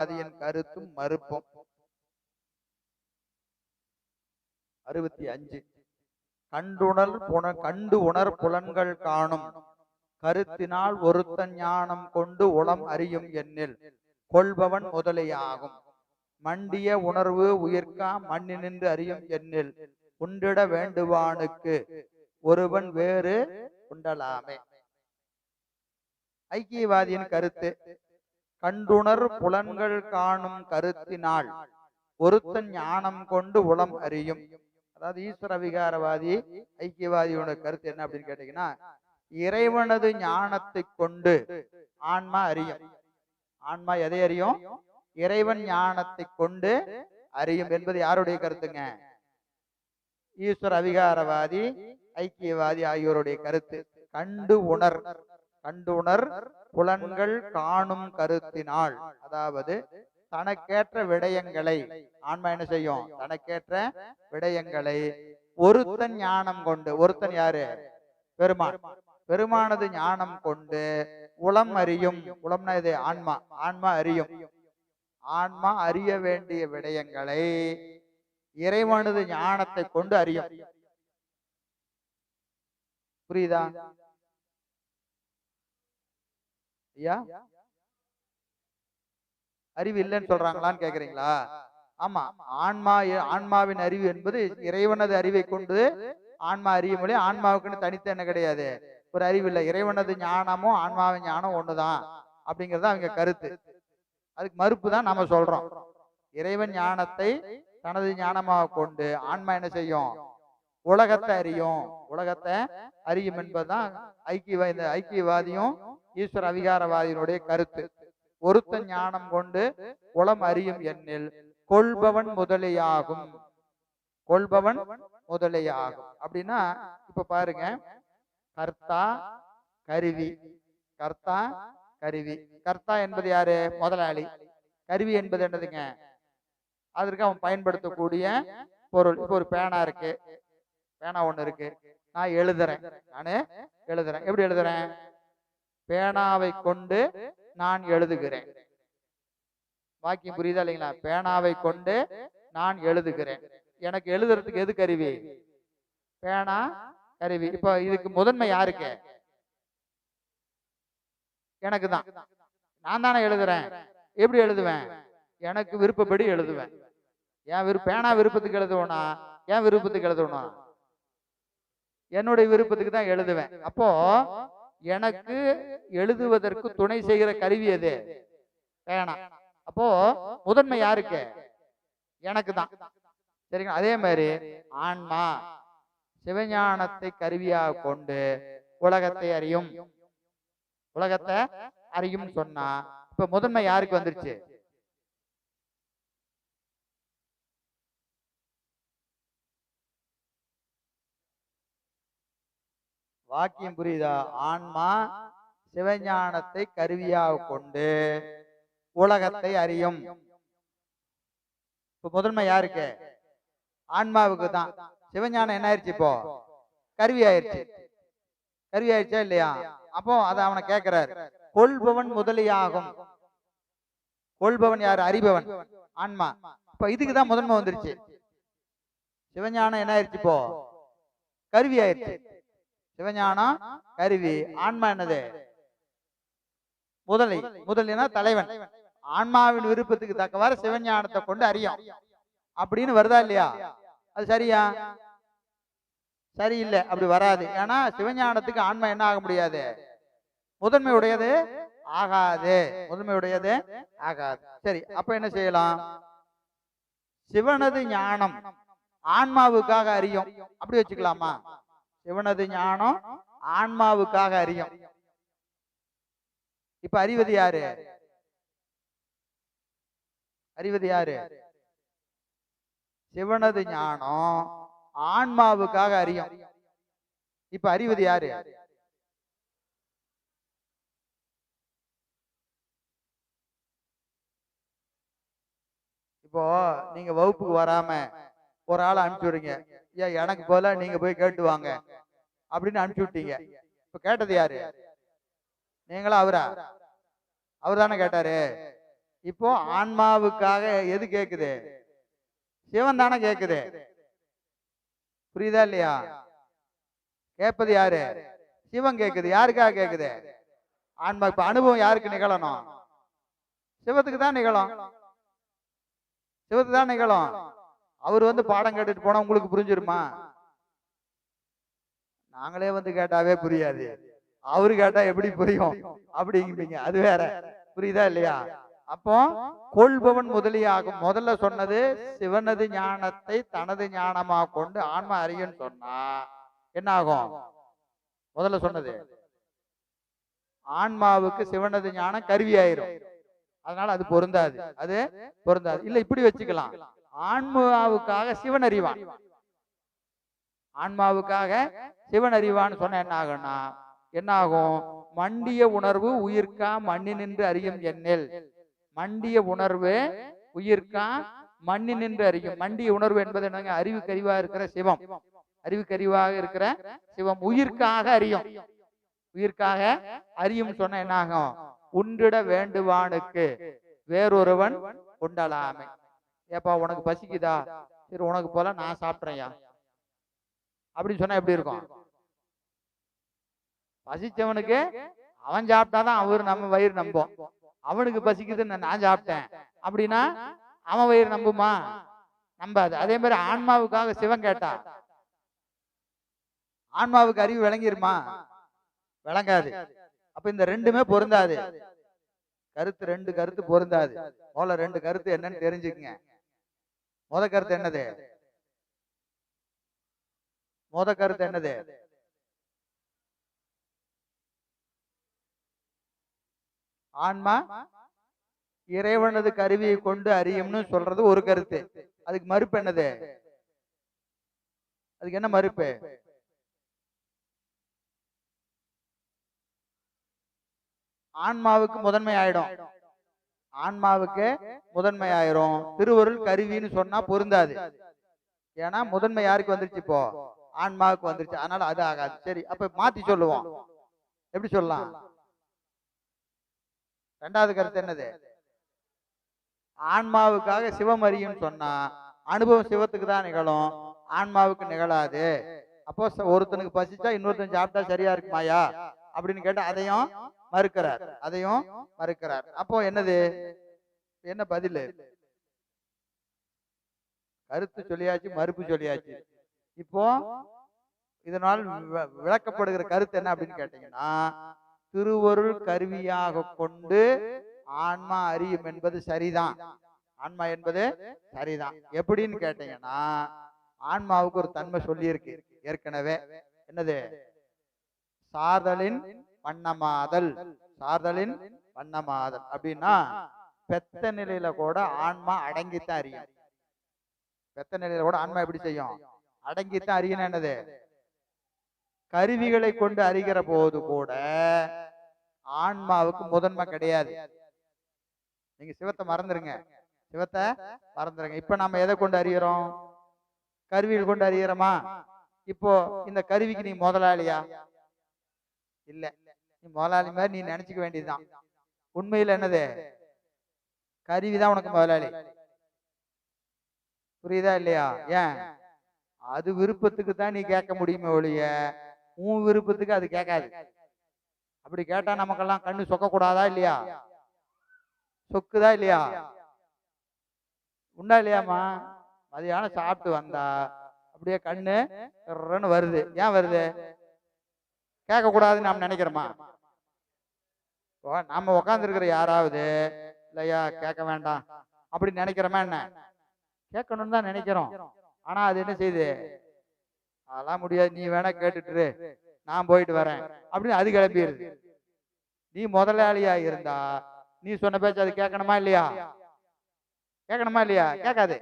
அது என் கருத்தும் மறுப்பும். அறுபத்தி அஞ்சு. கண்டுணர் புன கண்டு உணர் புலன்கள் காணும். கருத்தினால் ஒருத்தன் ஞானம் கொண்டு உளம் அறியும் எண்ணில் கொள்பவன் முதலையாகும். மண்டிய உணர்வு உயிர்க்கா மண்ணி நின்று அறியும் எண்ணில் உண்டிட வேண்டுவானுக்கு ஒருவன் வேறு உண்டலாமே. ஐக்கியவாதியின் கருத்து. கண்டுணர் புலன்கள் காணும் கருத்தினால் ஒருத்தன் ஞானம் கொண்டு உளம் அறியும். அதாவது ஈஸ்வர விகாரவாதி ஐக்கியவாதியோட கருத்து என்ன அப்படின்னு கேட்டீங்கன்னா இறைவனது ஞானத்தை கொண்டு ஆன்மா அறியும். ஆன்மா எதை அறியும்? இறைவன் ஞானத்தை கொண்டு அறியும் என்பது யாருடைய கருத்துங்க? ஈஸ்வர அவிகாரவாதி ஐக்கியவாதி ஆகியோருடைய கருத்து. கண்டு உணர். கண்டு உணர் புலன்கள் காணும் கருத்தினால் அதாவது தனக்கேற்ற விடயங்களை ஆன்மா என்ன செய்யும்? தனக்கேற்ற விடயங்களை. ஒருத்தன் ஞானம் கொண்டு ஒருத்தன் யாரு? பெருமான். பெருமானது ஞானம் கொண்டு உளம் அறியும். உளம்னா இது ஆன்மா. ஆன்மா அறியும். ஆன்மா அறிய வேண்டிய விடயங்களை இறைவனது ஞானத்தை கொண்டு அறியும். புரியுதா? ஐயா? அறிவு இல்லைன்னு சொல்றாங்களான்னு கேக்குறீங்களா? ஆமா. ஆன்மா ஆன்மாவின் அறிவு என்பது இறைவனது அறிவை கொண்டு ஆன்மா அறிய முடியும் ஆன்மாவுக்குன்னு தனித்த என்ன கிடையாது. ஒரு அறிவு இல்லை. இறைவனது ஞானமும் ஆன்மாவின் ஞானம் ஒண்ணுதான். அப்படிங்கறது அவங்க கருத்து. அதுக்கு மறுப்பு தான் நாம சொல்றோம். இறைவன் ஞானத்தை தனது ஞானமாக கொண்டு ஆன்மா என்ன செய்யும்? உலகத்தை அறியும். உலகத்தை அறியும் என்பதுதான் ஐக்கிய இந்த ஐக்கியவாதியும் ஈஸ்வர அதிகாரவாதியினுடைய கருத்து. ஒருத்த ஞானம் கொண்டு உளம் அறியும் எண்ணில் கொள்பவன் முதலியாகும். கொள்பவன் முதலியாகும். அப்படின்னா இப்ப பாருங்க. கர்த்தா கருவி. கர்த்தா கருவி. கர்த்தா என்பது யாரு? முதலாளி. கருவி என்பது என்னதுங்க? அதற்கு அவன் பயன்படுத்தக்கூடிய பொருள். இப்போ ஒரு பேனா இருக்கு. பேனா ஒண்ணு இருக்கு. நான் எழுதுறேன். நானு எழுதுறேன். எப்படி எழுதுறேன்? பேனாவை கொண்டு நான் எழுதுகிறேன். வாக்கியம் புரியுதா இல்லைங்களா? பேனாவை கொண்டு நான் எழுதுகிறேன். எனக்கு எழுதுறதுக்கு எது கருவி? பேனா கருவி. இப்போ இதுக்கு முதன்மை யாருக்கு? எனக்கு தான். நான் தானே எழுதுறேன். எப்படி எழுதுவேன்? எனக்கு விருப்பப்படி எழுதுவேன். என் விருப்ப பேனா விருப்பத்துக்கு எழுதுவேனா? என் விருப்பத்துக்கு எழுதுவேனா? என்னுடைய விருப்பத்துக்கு தான் எழுதுவேன். அப்போ எனக்கு எழுதுவதற்கு துணை செய்கிற கருவி எது? பேனா. அப்போ முதன்மை யாருக்கு? எனக்கு தான். சரிங்களா? அதே மாதிரி ஆன்மா சிவஞானத்தை கருவியாக கொண்டு உலகத்தை அறியும். உலகத்தை அறியும் சொன்னா இப்ப முதன்மை யாருக்கு வந்துருச்சு? வாக்கியம் புரியுதா? ஆன்மா சிவஞானத்தை கருவியாக கொண்டு உலகத்தை அறியும். இப்ப முதன்மை யாருக்கு? ஆன்மாவுக்கு தான் சிவஞானம் என்ன ஆயிடுச்சு இப்போ? கருவி ஆயிடுச்சு கருவி ஆயிடுச்சா இல்லையா? அப்போ அதை அவனை கேட்கிறார் கொள்பவன் முதலியாகும். கொள்பவன் யாரு? அறிபவன். ஆன்மா. இப்ப இதுக்குதான் முதன்மை வந்துருச்சு. சிவஞானம் என்ன ஆயிடுச்சு இப்போ? கருவி ஆயிடுச்சு சிவஞானம் கருவி ஆன்மா என்னது? முதலை. முதலினா தலைவன். ஆன்மாவின் விருப்பத்துக்கு தக்கவாறு சிவஞானத்தை கொண்டு அறியும். அப்படின்னு வருதா இல்லையா? அது சரியா? சரியில்லை. அப்படி வராது. ஏன்னா சிவஞானத்துக்கு ஆன்மா என்ன ஆக முடியாது? முதன்மை உடையது ஆகாது. முதன்மை உடையது ஆகாது. சரி அப்ப என்ன செய்யலாம்? சிவனது ஞானம் ஆன்மாவுக்காக அறியும். அப்படி வச்சுக்கலாமா? சிவனது ஞானம் ஆன்மாவுக்காக அறியும்? இப்ப அறிவது யாரு? அறிவது யாரு? சிவனது ஞானம் ஆன்மாவுக்காக அறியும்? இப்ப அறிவது யாரு? இப்போ நீங்க வகுப்புக்கு வராம ஒரு ஆளை அனுப்பிச்சு விடுங்க. ஏன் எனக்கு போல நீங்க போய் கேட்டு வாங்க. அப்படின்னு அனுப்பிச்சு விட்டீங்க. இப்ப கேட்டது யாரு? நீங்களா அவரா? அவர் தானே கேட்டாரு. இப்போ ஆன்மாவுக்காக எது கேக்குது? சிவன் தானே கேக்குது. புரியுதா இல்லையா? கேட்பது யாரு? சிவன் கேக்குது. யாருக்காக கேக்குது? ஆன்மா. இப்ப அனுபவம் யாருக்கு நிகழணும்? சிவத்துக்கு தான் நிகழும். சிவத்துக்கு தான் நிகழும். அவர் வந்து பாடம் கேட்டுட்டு போனா உங்களுக்கு புரிஞ்சிருமா? நாங்களே வந்து கேட்டாவே புரியாது. அவரு கேட்டா எப்படி புரியும்? அப்படிங்கிறீங்க. அது வேற. புரியுதா இல்லையா? அப்போ கொள்பவன் முதலியாகும். முதல்ல சொன்னது சிவனது ஞானத்தை தனது ஞானமா கொண்டு ஆன்மா அறியுன்னு சொன்னா என்ன ஆகும் முதல்ல சொன்னது. ஆன்மாவுக்கு சிவனது ஞானம் கருவி ஆயிரும் அதனால அது பொருந்தாது. அது பொருந்தாது. இல்ல இப்படி வச்சுக்கலாம். ஆன்மாவுக்காக சிவன் அறிவான். ஆன்மாவுக்காக சிவன் அறிவான்னு சொன்ன என்ன ஆகும்னா என்ன ஆகும் மண்டிய உணர்வு உயிர்க்கா மண்ணி நின்று அறியும் எண்ணில் மண்டிய உணர்வு உயிர்க்கா மண்ணி நின்று அறியும். மண்டிய உணர்வு என்பது என்னங்க? அறிவு இருக்கிற சிவம். அறிவு இருக்கிற சிவம். உயிர்க்காக அறியும். உயிர்க்காக அறியும் சொன்ன என்ன ஆகும்? உண்டிட வேண்டுவானுக்கு வேறொருவன் உண்டலாமே. ஏப்பா உனக்கு பசிக்குதா? சரி உனக்கு போல நான் சாப்பிட்றேன்யா. அப்படின்னு சொன்னா எப்படி இருக்கும்? பசிச்சவனுக்கு அவன் சாப்பிட்டாதான் அவரு நம்ம வயிறு நம்பும். அவனுக்கு பசிக்குதுன்னு நான் சாப்பிட்டேன். அப்படின்னா அவன் வயிறு நம்புமா? நம்பாது. அதே மாதிரி ஆன்மாவுக்காக சிவன் கேட்டா ஆன்மாவுக்கு அறிவு விளங்கிருமா? விளங்காது. அப்ப இந்த ரெண்டுமே பொருந்தாது. கருத்து ரெண்டு கருத்து பொருந்தாது. போல ரெண்டு கருத்து என்னன்னு தெரிஞ்சுக்கங்க. முத கருத்து என்னது? முத கருத்து என்னது? ஆன்மா இறைவனது கருவியை கொண்டு அறியும்னு சொல்றது ஒரு கருத்து. அதுக்கு மறுப்பு என்னது? அதுக்கு என்ன மறுப்பு? ஆன்மாவுக்கு முதன்மை ஆயிடும் ஆன்மாவுக்கு முதன்மை ஆயிரும் திருவருள் கருவின்னு சொன்னா பொருந்தாது. ஏன்னா முதன்மை யாருக்கு வந்துருச்சு இப்போ? ஆன்மாவுக்கு வந்துருச்சு. அதனால அது ஆகாது. சரி அப்ப மாத்தி சொல்லுவோம். எப்படி சொல்லலாம்? ரெண்டாவது கருத்து என்னது? ஆன்மாவுக்காக சிவம் அறியும் சொன்னா அனுபவம் சிவத்துக்கு தான் நிகழும். ஆன்மாவுக்கு நிகழாது. அப்போ ஒருத்தனுக்கு பசிச்சா இன்னொருத்தன் சாப்பிட்டா சரியா இருக்குமாயா அப்படின்னு கேட்டா அதையும் மறுக்கிறார். அதையும் மறுக்கிறார். அப்போ என்னது? என்ன பதில்? கருத்து சொல்லியாச்சு மறுப்பு சொல்லியாச்சு. இப்போ இதனால் விளக்கப்படுகிற கருத்து என்ன அப்படின்னு கேட்டீங்கன்னா திருவருள் கருவியாக கொண்டு ஆன்மா அறியும் என்பது சரிதான். ஆன்மா என்பது சரிதான். எப்படின்னு கேட்டீங்கன்னா ஆன்மாவுக்கு ஒரு தன்மை சொல்லியிருக்கு ஏற்கனவே. என்னது? சார்தலின் வண்ணமாதல் சார்தலின் வண்ணமாதல். அப்படின்னா பெத்த நிலையில கூட ஆன்மா அடங்கித்தான் அறியும். பெத்த நிலையில கூட ஆன்மா எப்படி செய்யும்? அடங்கித்தான் அறியணும் என்னது? கருவிகளை கொண்டு அறிகிற போது கூட ஆன்மாவுக்கு முதன்மை கிடையாது. நீங்க சிவத்தை மறந்துருங்க. சிவத்தை மறந்துருங்க. இப்ப நாம எதை கொண்டு அறிகிறோம்? கருவிகள் கொண்டு அறிகிறோமா? இப்போ இந்த கருவிக்கு நீ முதலாளியா? இல்ல. நீ முதலாளி மாதிரி நீ நினைச்சுக்க வேண்டியதுதான். உண்மையில என்னது? கருவிதான் உனக்கு முதலாளி. புரியுதா இல்லையா? ஏன்? அது விருப்பத்துக்கு தான் நீ கேட்க முடியுமே ஒழிய உன் விருப்பத்துக்கு அது கேட்காது. அப்படி கேட்டா நமக்கெல்லாம் கண்ணு சொக்க கூடாதா இல்லையா? சொக்குதா இல்லையா? உண்டா இல்லையாம்மா? மதியானம் சாப்பிட்டு வந்தா அப்படியே கண்ணு வருது. ஏன் வருது? கேட்க கூடாதுன்னு நாம் நினைக்கிறோமா? இப்போ நம்ம உட்காந்துருக்கிற யாராவது இல்லையா கேட்க வேண்டாம். அப்படி நினைக்கிறோமா என்ன? கேட்கணும்னு தான் நினைக்கிறோம். ஆனா அது என்ன செய்யுது? அதெல்லாம் முடியாது. நீ வேணா கேட்டுட்டு நான் போயிட்டு வரேன். அப்படின்னு அது கிளம்பிடுது. நீ முதலாளியா இருந்தா நீ சொன்ன பேச்சு அது கேட்கணுமா இல்லையா? கேட்கணுமா இல்லையா? கேட்காது.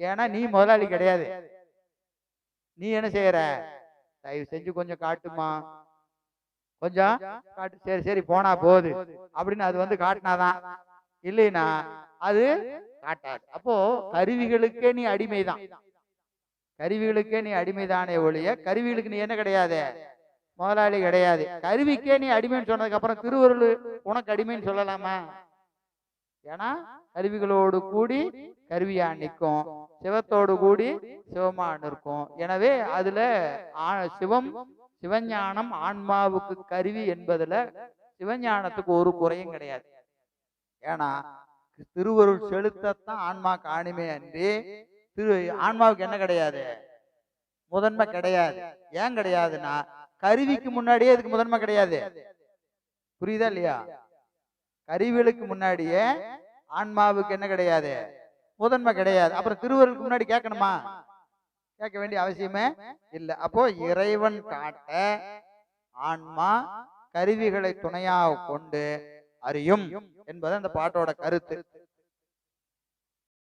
ஏன்னா நீ முதலாளி கிடையாது. நீ என்ன செய்யற? தயவு செஞ்சு கொஞ்சம் காட்டுமா? கொஞ்சம் காட்டு சரி சரி போனா போகுது. அப்படின்னு அது வந்து காட்டினாதான். இல்லைன்னா அது காட்டாது. அப்போ கருவிகளுக்கே நீ அடிமைதான். கருவிகளுக்கே நீ அடிமைதானே ஒழிய கருவிகளுக்கு நீ என்ன கிடையாது? முதலாளி கிடையாது. கருவிக்கே நீ அடிமைன்னு சொன்னதுக்கு அப்புறம் திருவருள் உனக்கு அடிமைன்னு சொல்லலாமா? ஏன்னா கருவிகளோடு கூடி கருவியா நிற்கும். சிவத்தோடு கூடி சிவமா நிற்கும். எனவே அதுல சிவம் சிவஞானம் ஆன்மாவுக்கு கருவி என்பதுல சிவஞானத்துக்கு ஒரு குறையும் கிடையாது. ஏன்னா திருவருள் செலுத்தத்தான் ஆன்மா காணுமே அன்றி திரு ஆன்மாவுக்கு என்ன கிடையாது? முதன்மை கிடையாது. ஏன் கிடையாதுன்னா கருவிக்கு முன்னாடியே இதுக்கு முதன்மை கிடையாது. புரியுதா இல்லையா? கருவிகளுக்கு முன்னாடியே ஆன்மாவுக்கு என்ன கிடையாது? முதன்மை கிடையாது. அப்புறம் திருவருளுக்கு முன்னாடி கேட்கணுமா? கேட்க வேண்டிய அவசியமே இல்லை. அப்போ இறைவன் காட்ட ஆன்மா கருவிகளை துணையாக கொண்டு அறியும் என்பது அந்த பாட்டோட கருத்து.